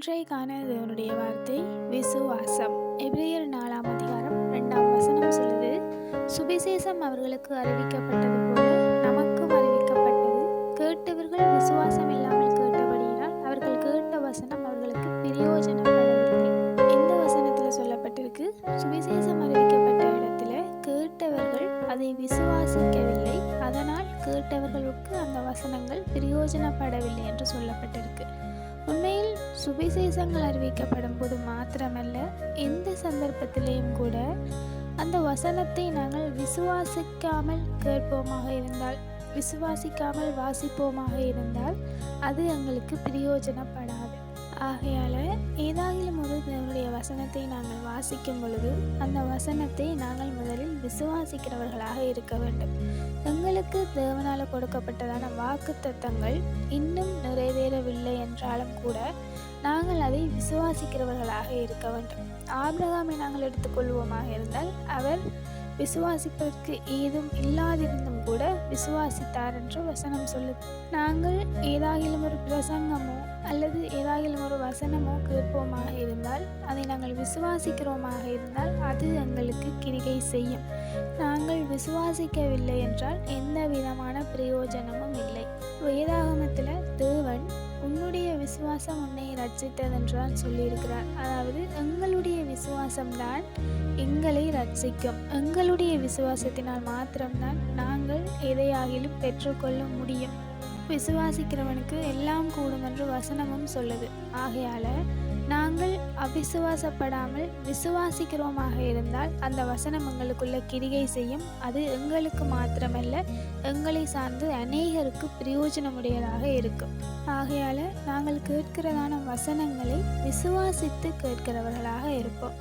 இன்றைக்கான தேவனுடைய வார்த்தை விசுவாசம். எபிரேயர் நாலாம் அதிகாரம் ரெண்டாம் வசனம் சொல்லுது சுவிசேஷம் அவர்களுக்கு அறிவிக்கப்பட்டது போல நமக்கும் அறிவிக்கப்பட்டது. கேட்டவர்கள் விசுவாசம் இல்லாமல் கேட்டபடியினால் அவர்கள் கேட்ட வசனம் அவர்களுக்கு பிரயோஜனப்படவில்லை இந்த வசனத்தில் சொல்லப்பட்டிருக்கு சுவிசேஷம் அறிவிக்கப்பட்ட இடத்துல கேட்டவர்கள் அதை விசுவாசிக்கவில்லை. அதனால் கேட்டவர்களுக்கு அந்த வசனங்கள் பிரயோஜனப்படவில்லை என்று சொல்லப்பட்டிருக்கு. உண்மையில் சுவிசேஷங்கள் அறிவிக்கப்படும் போது மாத்திரமல்ல எந்த சந்தர்ப்பத்திலேயும் கூட அந்த வசனத்தை நாங்கள் விசுவாசிக்காமல் கேட்போமாக இருந்தால் விசுவாசிக்காமல் வாசிப்போமாக இருந்தால் அது எங்களுக்கு பிரயோஜனப்படாது. ஆகையால் ஏதாகிலும் ஒரு தேவனுடைய வசனத்தை நாங்கள் வாசிக்கும் பொழுது அந்த வசனத்தை நாங்கள் முதலில் விசுவாசிக்கிறவர்களாக இருக்க வேண்டும். எங்களுக்கு தேவனால் கொடுக்கப்பட்டதான வாக்கு தத்தங்கள் இன்னும் நிறைவேறவில்லை என்றாலும் கூட நாங்கள் அதை விசுவாசிக்கிறவர்களாக இருக்க வேண்டும். ஆபிரகாமை நாங்கள் எடுத்துக்கொள்வோமாக இருந்தால் அவர் விசுவாசிப்பதற்கு ஏதும் இல்லாதிருந்தும் கூட விசுவாசித்தார் என்று வசனம் சொல்லுது. நாங்கள் ஏதாகிலும் ஒரு பிரசங்கமோ அல்லது ஏதாகிலும் ஒரு வசனமோ கேட்போமாக இருந்தால் அதை நாங்கள் விசுவாசிக்கிறோமாக இருந்தால் அது எங்களுக்கு கிரிகை செய்யும். நாங்கள் விசுவாசிக்கவில்லை என்றால் எந்த விதமான விசுவாசம் உன்னை ரட்சித்ததென்றால் சொல்லியிருக்கிறார். அதாவது எங்களுடைய விசுவாசம்தான் எங்களை ரட்சிக்கும். எங்களுடைய விசுவாசத்தினால் மாத்திரம்தான் நாங்கள் எதையாகிலும் பெற்றுக்கொள்ள முடியும். விசுவாசிக்கிறவனுக்கு எல்லாம் கூடும் என்று வசனமும் சொல்லுது. ஆகையால நாங்கள் அவிசுவாசப்படாமல் விசுவாசிக்கிறோமாக இருந்தால் அந்த வசனம் எங்களுக்குள்ள கிரிகை செய்யும். அது எங்களுக்கு மாத்திரமல்ல எங்களை சார்ந்து அநேகருக்கு பிரயோஜனமுடையதாக இருக்கும். ஆகையால் நாங்கள் கேட்கிறதான வசனங்களை விசுவாசித்து கேட்கிறவர்களாக இருப்போம்.